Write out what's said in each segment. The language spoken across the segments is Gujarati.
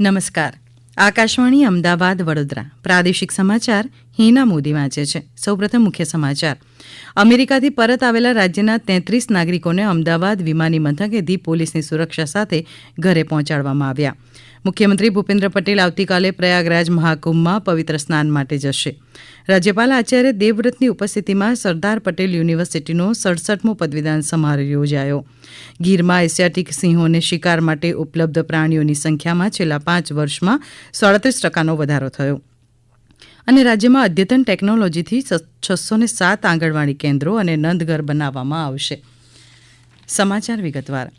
નમસ્કાર. આકાશવાણી અમદાવાદ વડોદરા. પ્રાદેશિક સમાચાર હિના મોદી વાંચે છે. સૌપ્રથમ મુખ્ય સમાચાર. અમેરિકાથી પરત આવેલા રાજ્યના તેત્રીસ નાગરિકોને અમદાવાદ વિમાની મથકેથી પોલીસની સુરક્ષા સાથે ઘરે પહોંચાડવામાં આવ્યા. મુખ્યમંત્રી ભૂપેન્દ્ર પટેલ આવતીકાલે પ્રયાગરાજ મહાકુંભમાં પવિત્ર સ્નાન માટે જશે. રાજ્યપાલ આચાર્ય દેવવ્રતની ઉપસ્થિતિમાં સરદાર પટેલ યુનિવર્સિટીનો સડસઠમો પદવીદાન સમારોહ યોજાયો. ગીરમાં એશિયાટિક સિંહોને શિકાર માટે ઉપલબ્ધ પ્રાણીઓની સંખ્યામાં છેલ્લા પાંચ વર્ષમાં સાડત્રીસ ટકાનો વધારો થયો. અને રાજ્યમાં અદ્યતન ટેકનોલોજીથી છસો ને સાત આંગણવાડી કેન્દ્રો અને નંદઘર બનાવવામાં આવશે. સમાચાર વિગતવાર.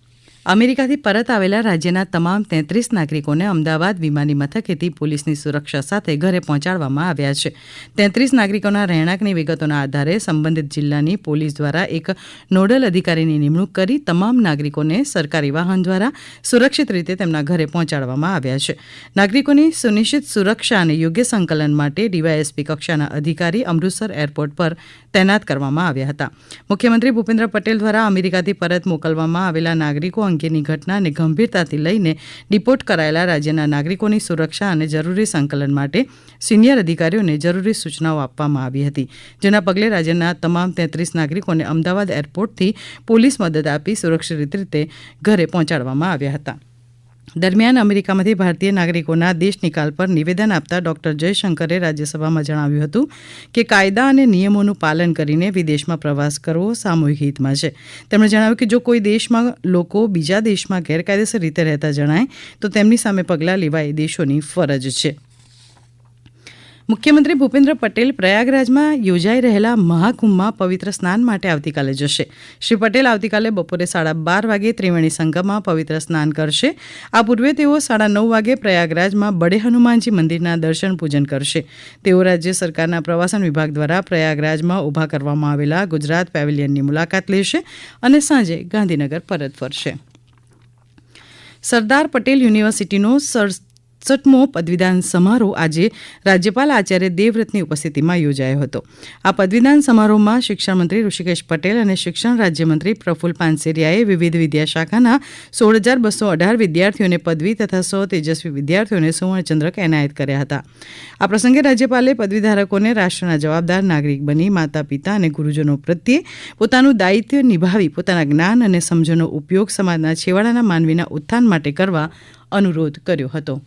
અમેરિકાથી પરત આવેલા રાજ્યના તમામ તેત્રીસ નાગરિકોને અમદાવાદ વિમાની મથકેથી પોલીસની સુરક્ષા સાથે ઘરે પહોંચાડવામાં આવ્યા છે. તેત્રીસ નાગરિકોના રહેણાંકની વિગતોના આધારે સંબંધિત જિલ્લાની પોલીસ દ્વારા એક નોડલ અધિકારીની નિમણૂક કરી તમામ નાગરિકોને સરકારી વાહન દ્વારા સુરક્ષિત રીતે તેમના ઘરે પહોંચાડવામાં આવ્યા છે. નાગરિકોની સુનિશ્ચિત સુરક્ષા અને યોગ્ય સંકલન માટે ડીવાયએસપી કક્ષાના અધિકારી અમૃતસર એરપોર્ટ પર તૈનાત કરવામાં આવ્યા હતા. મુખ્યમંત્રી ભૂપેન્દ્ર પટેલ દ્વારા અમેરિકાથી પરત મોકલવામાં આવેલા નાગરિકો અંગેની ઘટનાને ગંભીરતાથી લઈને ડિપોર્ટ કરાયેલા રાજ્યના નાગરિકોની સુરક્ષા અને જરૂરી સંકલન માટે સિનિયર અધિકારીઓને જરૂરી સૂચનાઓ આપવામાં આવી હતી. જેના પગલે રાજ્યના તમામ તેત્રીસ નાગરિકોને અમદાવાદ એરપોર્ટથી પોલીસ મદદ આપી સુરક્ષિત રીતે ઘરે પહોંચાડવામાં આવ્યા હતા. દરમિયાન અમેરિકામાંથી ભારતીય નાગરિકોના દેશ નિકાલ પર નિવેદન આપતા ડોક્ટર જયશંકરે રાજ્યસભામાં જણાવ્યું હતું કે કાયદા અને નિયમોનું પાલન કરીને વિદેશમાં પ્રવાસ કરવો સામૂહિક હિતમાં છે. તેમણે જણાવ્યું કે જો કોઈ દેશમાં લોકો બીજા દેશમાં ગેરકાયદેસર રીતે રહેતા જણાય, તો તેમની સામે પગલાં લેવા એ દેશોની ફરજ છે. મુખ્યમંત્રી ભૂપેન્દ્ર પટેલ પ્રયાગરાજમાં યોજાઈ રહેલા મહાકુંભમાં પવિત્ર સ્નાન માટે આવતીકાલે જશે. શ્રી પટેલ આવતીકાલે બપોરે સાડા બાર વાગે ત્રિવેણી સંગમમાં પવિત્ર સ્નાન કરશે. આ પૂર્વે તેઓ સાડા નવ વાગે પ્રયાગરાજમાં બડે હનુમાનજી મંદિરના દર્શન પૂજન કરશે. તેઓ રાજ્ય સરકારના પ્રવાસન વિભાગ દ્વારા પ્રયાગરાજમાં ઊભા કરવામાં આવેલા ગુજરાત પેવેલિયનની મુલાકાત લેશે અને સાંજે ગાંધીનગર પરત ફરશે. સરદાર પટેલ યુનિવર્સિટીનો સડસઠમો પદવીદાન સમારોહ આજે રાજ્યપાલ આચાર્ય દેવવ્રતની ઉપસ્થિતિમાં યોજાયો હતો. આ પદવીદાન સમારોહમાં શિક્ષણમંત્રી ઋષિકેશ પટેલ અને શિક્ષણ રાજ્યમંત્રી પ્રફુલ પાનસેરિયાએ વિવિધ વિદ્યાશાખાના સોળ હજાર બસો અઢાર વિદ્યાર્થીઓને પદવી તથા સો તેજસ્વી વિદ્યાર્થીઓને સુવર્ણચંદ્રક એનાયત કર્યા હતા. આ પ્રસંગે રાજ્યપાલે પદવીધારકોને રાષ્ટ્રના જવાબદાર નાગરિક બની માતા પિતા અને ગુરુજનો પ્રત્યે પોતાનું દાયિત્વ નિભાવી, પોતાના જ્ઞાન અને સમજણનો ઉપયોગ સમાજના છેવાડાના માનવીના ઉત્થાન માટે કરવા અનુરોધ કર્યો હતો.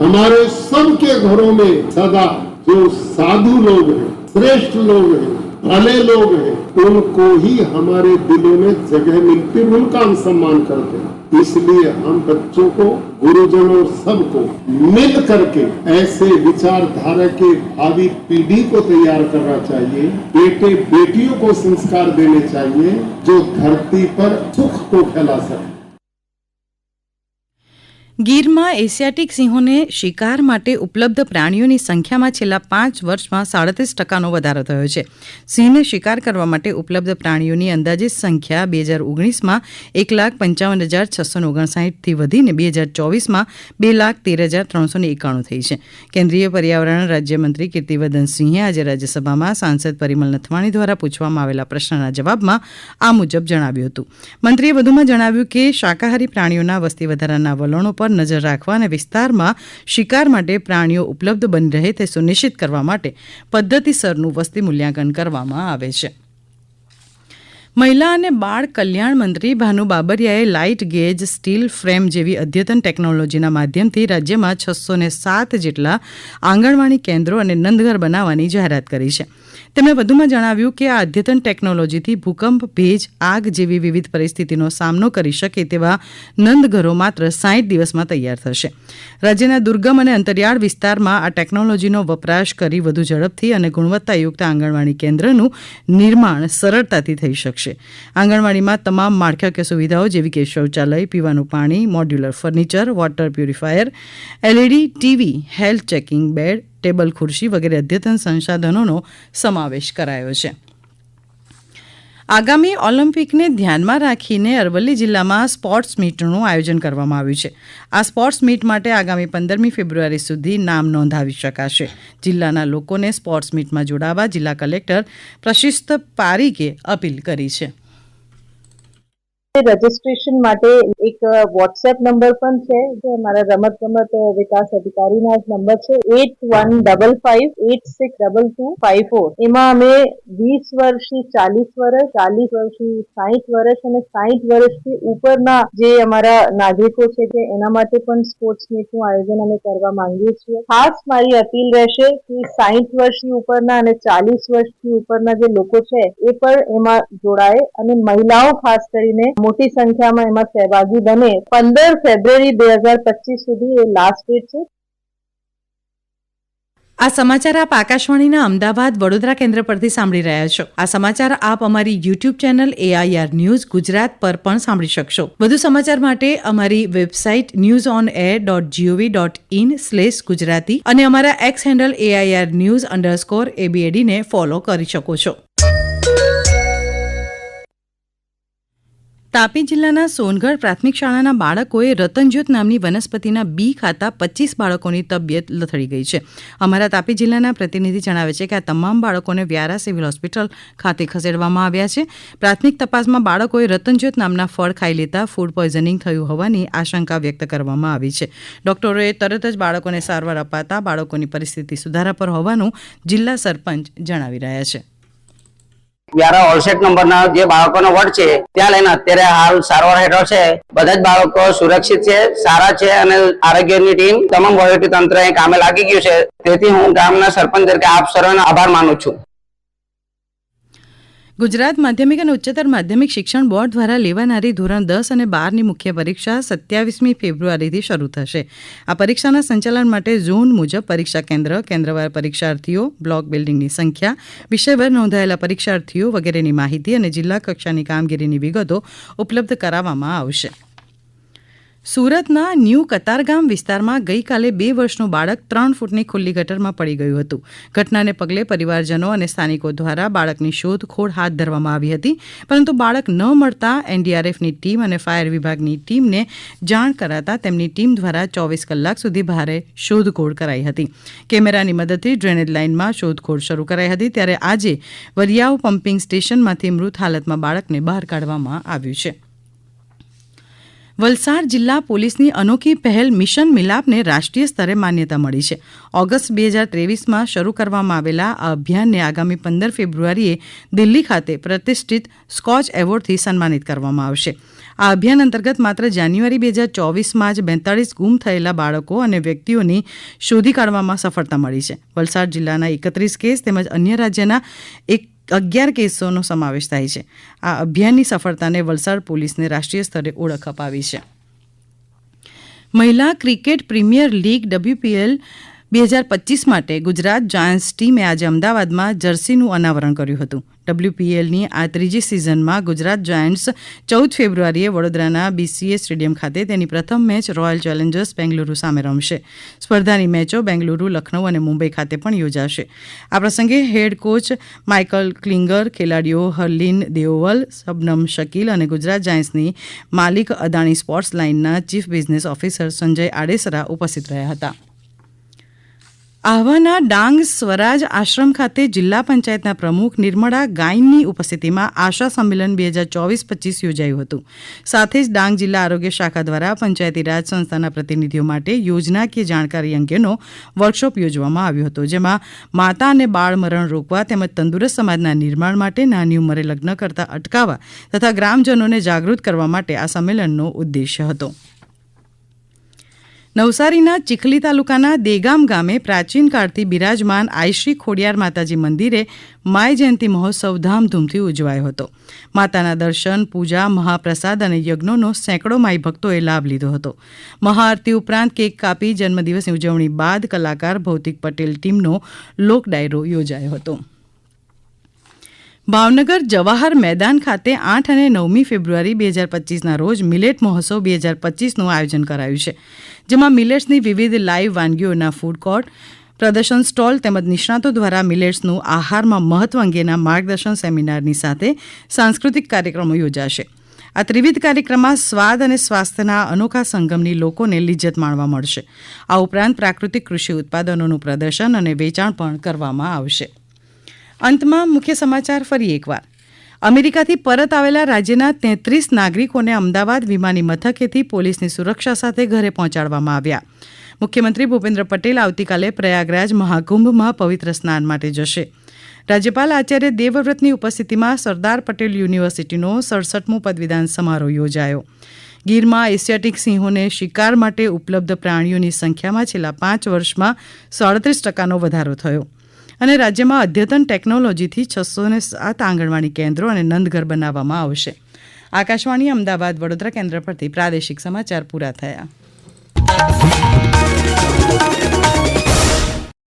हमारे सबके घरों में सदा जो साधु लोग हैं, श्रेष्ठ लोग हैं, भले लोग हैं, उनको ही हमारे दिलों में जगह मिलती उनका हम सम्मान करते हैं। इसलिए हम बच्चों को, गुरुजनों सबको मिल करके ऐसे विचारधारा के भावी पीढ़ी को तैयार करना चाहिए, बेटे, बेटियों को संस्कार देने चाहिए, जो धरती पर सुख को फैला सके। ગીરમાં એશિયાટિક સિંહોને શિકાર માટે ઉપલબ્ધ પ્રાણીઓની સંખ્યામાં છેલ્લા પાંચ વર્ષમાં સાડત્રીસ ટકાનો વધારો થયો છે. સિંહને શિકાર કરવા માટે ઉપલબ્ધ પ્રાણીઓની અંદાજિત સંખ્યા બે હજાર ઓગણીસમાં એક લાખ પંચાવન હજાર છસો ઓગણસાઠથી વધીને બે હજાર ચોવીસમાં બે લાખ તેર હજાર ત્રણસો એકાણું થઈ છે. કેન્દ્રીય પર્યાવરણ રાજ્યમંત્રી કીર્તિવર્ધન સિંહે આજે રાજ્યસભામાં સાંસદ પરિમલ નથવાણી દ્વારા પૂછવામાં આવેલા પ્રશ્નના જવાબમાં આ મુજબ જણાવ્યું હતું. મંત્રીએ વધુમાં જણાવ્યું કે શાકાહારી પ્રાણીઓના વસ્તી વધારાના વલણો પર નજર રાખવા અને વિસ્તારમાં શિકાર માટે પ્રાણીઓ ઉપલબ્ધ બની રહે તે સુનિશ્ચિત કરવા માટે પદ્ધતિસરનું વસ્તી મૂલ્યાંકન કરવામાં આવે છે. મહિલા અને બાળ કલ્યાણ મંત્રી ભાનુ બાબરિયાએ લાઇટ ગેજ, સ્ટીલ ફ્રેમ જેવી અદ્યતન ટેકનોલોજીના માધ્યમથી રાજ્યમાં છસો સાત જેટલા આંગણવાડી કેન્દ્રો અને નંદઘર બનાવવાની જાહેરાત કરી છે. તેમણે વધુમાં જણાવ્યું કે આ અદ્યતન ટેકનોલોજીથી ભૂકંપ, ભેજ, આગ જેવી વિવિધ પરિસ્થિતિનો સામનો કરી શકે તેવા નંદઘરો માત્ર સાઠ દિવસમાં તૈયાર થશે. રાજ્યના દુર્ગમ અને અંતરિયાળ વિસ્તારમાં આ ટેકનોલોજીનો વપરાશ કરી વધુ ઝડપથી અને ગુણવત્તાયુક્ત આંગણવાડી કેન્દ્રનું નિર્માણ સરળતાથી થઈ શકશે. આંગણવાડીમાં તમામ માળખાકીય સુવિધાઓ જેવી કે શૌચાલય, પીવાનું પાણી, modular furniture, water purifier, LED, TV, health checking bed table ખુરશી વગેરે અદ્યતન સંસાધનોનો સમાવેશ કરાયો છે. આગામી ઓલિમ્પિકને ધ્યાનમાં રાખીને અરવલ્લી જિલ્લામાં સ્પોર્ટ્સ મીટનું આયોજન કરવામાં આવ્યું છે. આ સ્પોર્ટ્સ મીટ માટે આગામી પંદરમી ફેબ્રુઆરી સુધી નામ નોંધાવી શકાશે. જિલ્લાના લોકોને સ્પોર્ટ્સ મીટમાં જોડાવા જિલ્લા કલેક્ટર પ્રશિસ્ત પારીકે અપીલ કરી છે. રજીસ્ટ્રેશન માટે એક વોટ્સએપ નંબર પણ છે, જે અમારા રમત ગમત વિકાસ અધિકારીના નંબર છે eight one double five eight six double two five four એમાં અમે વીસ વર્ષથી ચાલીસ વર્ષ, ચાલીસ વર્ષથી સાહીઠ વર્ષ અને સાહીઠ વર્ષથી ઉપરના જે અમારા નાગરિકો છે કે એના માટે પણ સ્પોર્ટ્સ મીટનું આયોજન અમે કરવા માંગીએ છીએ. ખાસ મારી અપીલ રહેશે કે સાહીઠ વર્ષથી ઉપરના અને ચાલીસ વર્ષથી ઉપરના જે લોકો છે, એ પણ એમાં જોડાય અને મહિલાઓ ખાસ કરીને મોટી સંખ્યામાં એમાં સહભાગી બને. પંદર ફેબ્રુઆરી બે હજાર પચીસ સુધી એ લાસ્ટ ડેટ છે. આ સમાચાર આપ આકાશવાણીના અમદાવાદ વડોદરા કેન્દ્ર પરથી સાંભળી રહ્યા છો. આ સમાચાર આપ અમારી YouTube channel AIR news Gujarat પર પણ સાંભળી શકશો. વધુ સમાચાર માટે અમારી website news on air dot gov dot in slash Gujarati અને અમારા X handle AIR news underscore એબીએડીને follow કરી શકો છો. તાપી જિલ્લાના સોનગઢ પ્રાથમિક શાળાના બાળકોએ રતનજ્યોત નામની વનસ્પતિના બી ખાતા પચીસ બાળકોની તબિયત લથડી ગઈ છે. અમારા તાપી જિલ્લાના પ્રતિનિધિ જણાવે છે કે આ તમામ બાળકોને વ્યારા સિવિલ હોસ્પિટલ ખાતે ખસેડવામાં આવ્યા છે. પ્રાથમિક તપાસમાં બાળકોએ રતનજ્યોત નામના ફળ ખાઈ લેતા ફૂડ પોઈઝનિંગ થયું હોવાની આશંકા વ્યક્ત કરવામાં આવી છે. ડોક્ટરોએ તરત જ બાળકોને સારવાર અપાતા બાળકોની પરિસ્થિતિ સુધારા પર હોવાનું જિલ્લા સરપંચ જણાવી રહ્યા છે. વ્યારા ઓલસેટ નંબરના જે બાળકોનો વર્ડ છે, ત્યાં લઈને અત્યારે હાલ સારવાર હેઠળ છે. બધા જ બાળકો સુરક્ષિત છે, સારા છે અને આરોગ્યની ટીમ તમામ વહીવટી તંત્ર કામે લાગી ગયું છે. તેથી હું ગામના સરપંચ તરીકે આપ સર્વનો આભાર માનું છું. ગુજરાત માધ્યમિક અને ઉચ્ચતર માધ્યમિક શિક્ષણ બોર્ડ દ્વારા લેવાનારી ધોરણ દસ અને બારની મુખ્ય પરીક્ષા સત્યાવીસમી ફેબ્રુઆરીથી શરૂ થશે. આ પરીક્ષાના સંચાલન માટે ઝોન મુજબ પરીક્ષા કેન્દ્ર, કેન્દ્રવાર પરીક્ષાર્થીઓ, બ્લોક બિલ્ડિંગની સંખ્યા, વિષયભર નોંધાયેલા પરીક્ષાર્થીઓ વગેરેની માહિતી અને જિલ્લા કક્ષાની કામગીરીની વિગતો ઉપલબ્ધ કરાવવામાં આવશે. સુરતના ન્યૂ કતારગામ વિસ્તારમાં ગઈકાલે બે વર્ષનું બાળક ત્રણ ફૂટની ખુલ્લી ગટરમાં પડી ગયું હતું. ઘટનાને પગલે પરિવારજનો અને સ્થાનિકો દ્વારા બાળકની શોધખોળ હાથ ધરવામાં આવી હતી. પરંતુ બાળક ન મળતા એનડીઆરએફની ટીમ અને ફાયર વિભાગની ટીમને જાણ કરાતા તેમની ટીમ દ્વારા ચોવીસ કલાક સુધી ભારે શોધખોળ કરાઈ હતી. કેમેરાની મદદથી ડ્રેનેજ લાઇનમાં શોધખોળ શરૂ કરાઈ હતી. ત્યારે આજે વરિયાવ પમ્પિંગ સ્ટેશનમાંથી મૃત હાલતમાં બાળકને બહાર કાઢવામાં આવ્યું છે. વલસાડ જિલ્લા પોલીસની અનોખી પહેલ મિશન મિલાપને રાષ્ટ્રીય સ્તરે માન્યતા મળી છે. ઓગસ્ટ બે હજાર ત્રેવીસમાં શરૂ કરવામાં આવેલા આ અભિયાનને આગામી પંદર ફેબ્રુઆરીએ દિલ્હી ખાતે પ્રતિષ્ઠિત સ્કોચ એવોર્ડથી સન્માનિત કરવામાં આવશે. આ અભિયાન અંતર્ગત માત્ર જાન્યુઆરી બે હજાર ચોવીસમાં જ બેતાળીસ ગુમ થયેલા બાળકો અને વ્યક્તિઓની શોધી કાઢવામાં સફળતા મળી છે. વલસાડ જિલ્લાના એકત્રીસ કેસ તેમજ અન્ય રાજ્યના એક અગિયાર કેસોનો સમાવેશ થાય છે. આ અભિયાનની સફળતાને વલસાડ પોલીસને રાષ્ટ્રીય સ્તરે ઓળખ અપાવી છે. મહિલા ક્રિકેટ પ્રીમિયર લીગ ડબ્લ્યુપીએલ બે હજાર પચીસ માટે ગુજરાત જાયન્ટ્સ ટીમે આજે અમદાવાદમાં જર્સીનું અનાવરણ કર્યું હતું. ડબ્લ્યુપીએલની આ ત્રીજી સિઝનમાં ગુજરાત જાયન્ટ્સ ચૌદ ફેબ્રુઆરીએ વડોદરાના બીસીએ સ્ટેડિયમ ખાતે તેની પ્રથમ મેચ રોયલ ચેલેન્જર્સ બેંગલુરુ સામે રમશે. સ્પર્ધાની મેચો બેંગલુરુ, લખનૌ અને મુંબઈ ખાતે પણ યોજાશે. આ પ્રસંગે હેડ કોચ માઇકલ ક્લિંગર, ખેલાડીઓ હરલીન દેઓવલ, શબનમ શકીલ અને ગુજરાત જાયન્ટ્સની માલિક અદાણી સ્પોર્ટ્સ લાઇનના chief business officer Sanjay Adesara ઉપસ્થિત રહ્યા હતા. આહવાના ડાંગ સ્વરાજ આશ્રમ ખાતે જિલ્લા પંચાયતના પ્રમુખ નિર્મળા ગાયનની ઉપસ્થિતિમાં આશા સંમેલન બે હજાર ચોવીસ પચીસ યોજાયું હતું. સાથે જ ડાંગ જિલ્લા આરોગ્ય શાખા દ્વારા પંચાયતી રાજ સંસ્થાના પ્રતિનિધિઓ માટે યોજનાકીય જાણકારી અંગેનો વર્કશોપ યોજવામાં આવ્યો હતો, જેમાં માતા અને બાળ મરણ રોકવા તેમજ તંદુરસ્ત સમાજના નિર્માણ માટે નાની ઉંમરે લગ્ન કરતા અટકાવવા તથા ગ્રામજનોને જાગૃત કરવા માટે આ સંમેલનનો ઉદ્દેશ્ય હતો. નવસારીના ચીખલી તાલુકાના દેગામ ગામે પ્રાચીન કાળથી બિરાજમાન આયશ્રી ખોડિયાર માતાજી મંદિરે માય જયંતિ મહોત્સવ ધામધૂમથી ઉજવાયો હતો. માતાના દર્શન, પૂજા, મહાપ્રસાદ અને યજ્ઞોનો સેંકડો માઈ ભક્તોએ લાભ લીધો હતો. મહાઆરતી ઉપરાંત કેક કાપી જન્મદિવસની ઉજવણી બાદ કલાકાર ભૌતિક પટેલ ટીમનો લોક ડાયરો યોજાયો હતો. ભાવનગર જવાહર મેદાન ખાતે આઠ અને નવમી ફેબ્રુઆરી બે હજાર પચીસના રોજ મિલેટ મહોત્સવ બે હજાર પચીસનું આયોજન કરાયું છે, જેમાં મિલેટ્સની વિવિધ લાઈવ વાનગીઓના ફૂડ કોર્ટ પ્રદર્શન સ્ટોલ તેમજ નિષ્ણાતો દ્વારા મિલેટ્સનું આહારમાં મહત્વ અંગેના માર્ગદર્શન સેમિનારની સાથે સાંસ્કૃતિક કાર્યક્રમો યોજાશે. આ ત્રિવિધ કાર્યક્રમમાં સ્વાદ અને સ્વાસ્થ્યના અનોખા સંગમની લોકોને લિજ્જત માણવા મળશે. આ ઉપરાંત પ્રાકૃતિક કૃષિ ઉત્પાદનોનું પ્રદર્શન અને વેચાણ પણ કરવામાં આવશે. અંતમાં મુખ્ય સમાચાર ફરી એકવાર. અમેરિકાથી પરત આવેલા રાજ્યના તેત્રીસ નાગરિકોને અમદાવાદ વિમાની મથકેથી પોલીસની સુરક્ષા સાથે ઘરે પહોંચાડવામાં આવ્યા. મુખ્યમંત્રી ભૂપેન્દ્ર પટેલ આવતીકાલે પ્રયાગરાજ મહાકુંભમાં પવિત્ર સ્નાન માટે જશે. રાજ્યપાલ આચાર્ય દેવવ્રતની ઉપસ્થિતિમાં સરદાર પટેલ યુનિવર્સિટીનો સડસઠમો પદવીદાન સમારોહ યોજાયો. ગીરમાં એશિયાટિક સિંહોને શિકાર માટે ઉપલબ્ધ પ્રાણીઓની સંખ્યામાં છેલ્લા પાંચ વર્ષમાં સાડત્રીસ ટકાનો વધારો થયો. અને રાજ્યમાં અદ્યતન ટેકનોલોજીથી છસો ને સાત આંગણવાડી કેન્દ્રો અને નંદઘર બનાવવામાં આવશે. આકાશવાણી અમદાવાદ વડોદરા કેન્દ્ર પરથી પ્રાદેશિક સમાચાર પૂરા થયા.